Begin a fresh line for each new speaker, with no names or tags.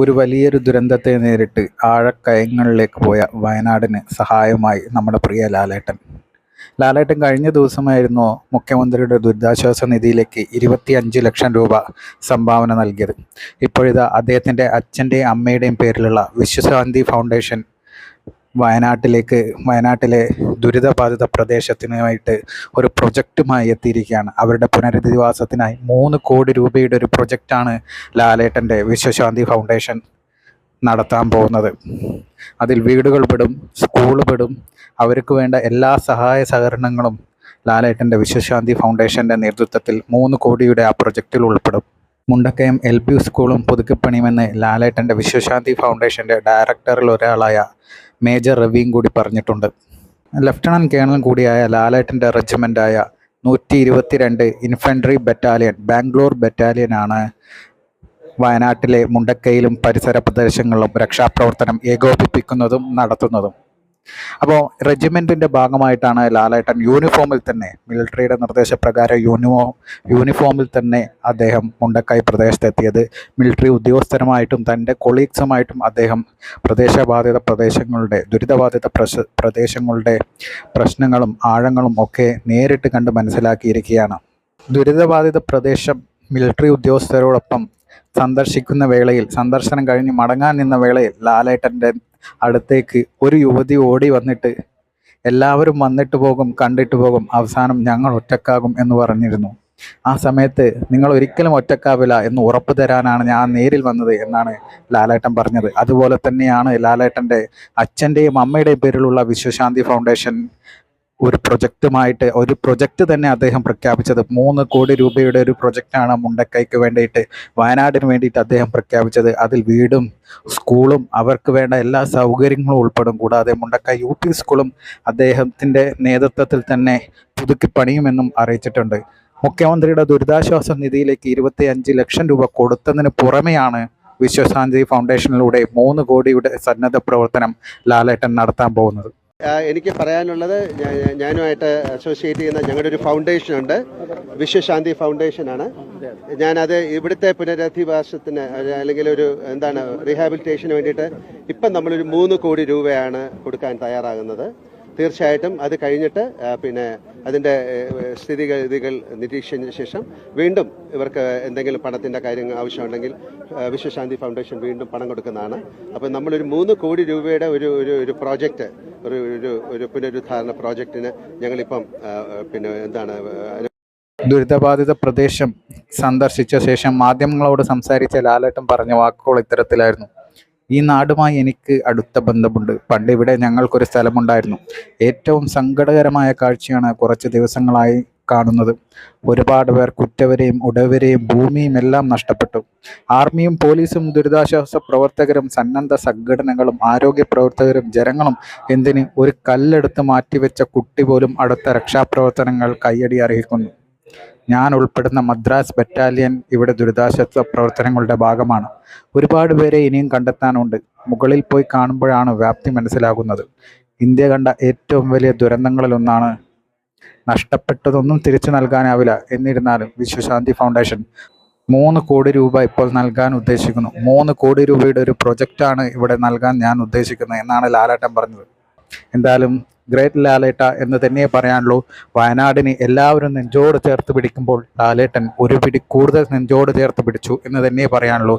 ഒരു വലിയൊരു ദുരന്തത്തെ നേരിട്ട് ആഴക്കയങ്ങളിലേക്ക് പോയ വയനാടിന് സഹായമായി നമ്മുടെ പ്രിയ ലാലേട്ടൻ. ലാലേട്ടൻ കഴിഞ്ഞ ദിവസമായിരുന്നു മുഖ്യമന്ത്രിയുടെ ദുരിതാശ്വാസ നിധിയിലേക്ക് ഇരുപത്തി അഞ്ച് ലക്ഷം രൂപ സംഭാവന നൽകിയത്. ഇപ്പോഴിതാ അദ്ദേഹത്തിന്റെ അച്ഛന്റെയും അമ്മയുടെയും പേരിലുള്ള വിശ്വശാന്തി ഫൗണ്ടേഷൻ വയനാട്ടിലേക്ക് വയനാട്ടിലെ ദുരിതബാധിത പ്രദേശത്തിനുമായിട്ട് ഒരു പ്രൊജക്റ്റുമായി എത്തിയിരിക്കുകയാണ്. അവരുടെ പുനരധിവാസത്തിനായി മൂന്ന് കോടി രൂപയുടെ ഒരു പ്രൊജക്റ്റാണ് ലാലേട്ടന്റെ വിശ്വശാന്തി ഫൗണ്ടേഷൻ നടത്താൻ പോകുന്നത്. അതിൽ വീടുകൾ പെടും സ്കൂൾ പെടും. അവർക്ക് വേണ്ട എല്ലാ സഹായ സഹകരണങ്ങളും ലാലേട്ടന്റെ വിശ്വശാന്തി ഫൗണ്ടേഷന്റെ നേതൃത്വത്തിൽ മൂന്ന് കോടിയുടെ ആ പ്രൊജക്റ്റിൽ ഉൾപ്പെടും. മുണ്ടക്കയം എൽ പി സ്കൂളും പുതുക്കിപ്പണിയുമെന്ന് ലാലേട്ടന്റെ വിശ്വശാന്തി ഫൗണ്ടേഷന്റെ ഡയറക്ടറിൽ ഒരാളായ മേജർ റവിയും കൂടി പറഞ്ഞിട്ടുണ്ട്. ലഫ്റ്റനന്റ് കേണൽ കൂടിയായ ലാലേട്ടന്റെ റെജിമെന്റായ നൂറ്റി ഇരുപത്തിരണ്ട് ഇൻഫൻട്രി ബറ്റാലിയൻ ബാംഗ്ലൂർ ബറ്റാലിയനാണ് വയനാട്ടിലെ മുണ്ടക്കയിലും പരിസര പ്രദേശങ്ങളിലും രക്ഷാപ്രവർത്തനം ഏകോപിപ്പിക്കുന്നതും നടത്തുന്നതും. അപ്പോൾ റെജിമെന്റിന്റെ ഭാഗമായിട്ടാണ് ലാലേട്ടൻ യൂണിഫോമിൽ തന്നെ മിലിറ്ററിയുടെ നിർദ്ദേശപ്രകാരം യൂണിഫോ യൂണിഫോമിൽ തന്നെ അദ്ദേഹം മുണ്ടക്കായ് പ്രദേശത്തെത്തിയത്. മിലിറ്ററി ഉദ്യോഗസ്ഥരുമായിട്ടും തന്റെ കൊളീഗ്സുമായിട്ടും അദ്ദേഹം പ്രദേശബാധിത പ്രദേശങ്ങളുടെ ദുരിതബാധിത പ്രദേശങ്ങളുടെ പ്രശ്നങ്ങളും ആഴങ്ങളും ഒക്കെ നേരിട്ട് കണ്ട് മനസ്സിലാക്കിയിരിക്കുകയാണ്. ദുരിതബാധിത പ്രദേശം മിലിറ്ററി ഉദ്യോഗസ്ഥരോടൊപ്പം സന്ദർശിക്കുന്ന വേളയിൽ സന്ദർശനം കഴിഞ്ഞ് മടങ്ങാൻ നിന്ന വേളയിൽ ലാലേട്ടന്റെ അടുത്തേക്ക് ഒരു യുവതി ഓടി വന്നിട്ട് എല്ലാവരും വന്നിട്ട് പോകും കണ്ടിട്ട് പോകും അവസാനം ഞങ്ങൾ ഒറ്റക്കാകും എന്ന് പറഞ്ഞിരുന്നു. ആ സമയത്ത് നിങ്ങൾ ഒരിക്കലും ഒറ്റക്കാവില്ല എന്ന് ഉറപ്പ് തരാനാണ് ഞാൻ നേരിൽ വന്നത് എന്നാണ് ലാലേട്ടൻ പറഞ്ഞത്. അതുപോലെ തന്നെയാണ് ലാലേട്ടന്റെ അച്ഛന്റെയും അമ്മയുടെയും പേരിലുള്ള വിശ്വശാന്തി ഫൗണ്ടേഷൻ ഒരു പ്രൊജക്റ്റുമായിട്ട് ഒരു പ്രൊജക്റ്റ് തന്നെ അദ്ദേഹം പ്രഖ്യാപിച്ചത്. മൂന്ന് കോടി രൂപയുടെ ഒരു പ്രൊജക്റ്റാണ് മുണ്ടക്കൈക്ക് വേണ്ടിയിട്ട് വയനാടിന് വേണ്ടിയിട്ട് അദ്ദേഹം പ്രഖ്യാപിച്ചത്. അതിൽ വീടും സ്കൂളും അവർക്ക് വേണ്ട എല്ലാ സൗകര്യങ്ങളും ഉൾപ്പെടും. കൂടാതെ മുണ്ടക്കൈ യു പി സ്കൂളും അദ്ദേഹത്തിന്റെ നേതൃത്വത്തിൽ തന്നെ പുതുക്കി പണിയുമെന്നും അറിയിച്ചിട്ടുണ്ട്. മുഖ്യമന്ത്രിയുടെ ദുരിതാശ്വാസ നിധിയിലേക്ക് ഇരുപത്തി അഞ്ച് ലക്ഷം രൂപ കൊടുത്തതിന് പുറമെയാണ് വിശ്വശാന്തി ഫൗണ്ടേഷനിലൂടെ മൂന്ന് കോടിയുടെ സന്നദ്ധ പ്രവർത്തനം ലാലേട്ടൻ നടത്താൻ പോകുന്നത്.
എനിക്ക് പറയാനുള്ളത് ഞാനുമായിട്ട് അസോസിയേറ്റ് ചെയ്യുന്ന ഞങ്ങളുടെ ഒരു ഫൗണ്ടേഷൻ ഉണ്ട്. വിശ്വശാന്തി ഫൗണ്ടേഷനാണ് ഞാനത് ഇവിടുത്തെ പുനരധിവാസത്തിന് അല്ലെങ്കിൽ ഒരു എന്താണ് റീഹാബിലിറ്റേഷന് വേണ്ടിയിട്ട് ഇപ്പം നമ്മളൊരു മൂന്ന് കോടി രൂപയാണ് കൊടുക്കാൻ തയ്യാറാകുന്നത്. തീർച്ചയായിട്ടും അത് കഴിഞ്ഞിട്ട് പിന്നെ അതിന്റെ സ്ഥിതിഗതികൾ നിരീക്ഷിച്ചതിന് ശേഷം വീണ്ടും ഇവർക്ക് എന്തെങ്കിലും പണത്തിന്റെ കാര്യങ്ങൾ ആവശ്യമുണ്ടെങ്കിൽ വിശ്വശാന്തി ഫൗണ്ടേഷൻ വീണ്ടും പണം കൊടുക്കുന്നതാണ്. അപ്പോൾ നമ്മളൊരു മൂന്ന് കോടി രൂപയുടെ ഒരു ഒരു ഒരു പ്രോജക്റ്റ് ഒരു ഒരു ഒരു പുനരുദ്ധാരണ പ്രോജക്റ്റിന് ഞങ്ങളിപ്പം പിന്നെ എന്താണ്
ദുരിതബാധിത പ്രദേശം സന്ദർശിച്ച ശേഷം മാധ്യമങ്ങളോട് സംസാരിച്ച ലാലേട്ടൻ പറഞ്ഞ വാക്കുകൾ ഇത്തരത്തിലായിരുന്നു. ഈ നാടുമായി എനിക്ക് അടുത്ത ബന്ധമുണ്ട്. പണ്ട് ഇവിടെ ഞങ്ങൾക്കൊരു സ്ഥലമുണ്ടായിരുന്നു. ഏറ്റവും സങ്കടകരമായ കാഴ്ചയാണ് കുറച്ച് ദിവസങ്ങളായി കാണുന്നത്. ഒരുപാട് പേർ കുറ്റവരെയും ഉടവരെയും ഭൂമിയും എല്ലാം നഷ്ടപ്പെട്ടു. ആർമിയും പോലീസും ദുരിതാശ്വാസ പ്രവർത്തകരും സന്നദ്ധ സംഘടനകളും ആരോഗ്യ പ്രവർത്തകരും ജനങ്ങളും എന്തിന് ഒരു കല്ലെടുത്ത് മാറ്റിവെച്ച കുട്ടി പോലും അടുത്ത രക്ഷാപ്രവർത്തനങ്ങൾ കയ്യടി അർഹിക്കുന്നു. ഞാൻ ഉൾപ്പെടുന്ന മദ്രാസ് ബറ്റാലിയൻ ഇവിടെ ദുരിതാശ്വാസ പ്രവർത്തനങ്ങളുടെ ഭാഗമാണ്. ഒരുപാട് പേരെ ഇനിയും കണ്ടെത്താനുണ്ട്. മുകളിൽ പോയി കാണുമ്പോഴാണ് വ്യാപ്തി മനസ്സിലാകുന്നത്. ഇന്ത്യ കണ്ട ഏറ്റവും വലിയ ദുരന്തങ്ങളിലൊന്നാണ് നഷ്ടപ്പെട്ടതൊന്നും തിരിച്ചു നൽകാനാവില്ല എന്നിരുന്നാലും വിശ്വശാന്തി ഫൗണ്ടേഷൻ മൂന്ന് കോടി രൂപ ഇപ്പോൾ നൽകാൻ ഉദ്ദേശിക്കുന്നു. മൂന്ന് കോടി രൂപയുടെ ഒരു പ്രൊജക്റ്റാണ് ഇവിടെ നൽകാൻ ഞാൻ ഉദ്ദേശിക്കുന്നത് എന്നാണ് ലാലാട്ടം പറഞ്ഞത്. എന്തായാലും ഗ്രേറ്റ് ലാലേട്ട എന്ന് തന്നെ പറയാനുള്ളൂ. വയനാടിനെ എല്ലാവരും നെഞ്ചോട് ചേർത്ത് പിടിക്കുമ്പോൾ ലാലേട്ടൻ ഒരു പിടി കൂടുതൽ നെഞ്ചോട് ചേർത്ത് പിടിച്ചു എന്ന് തന്നെ പറയാനുള്ളൂ.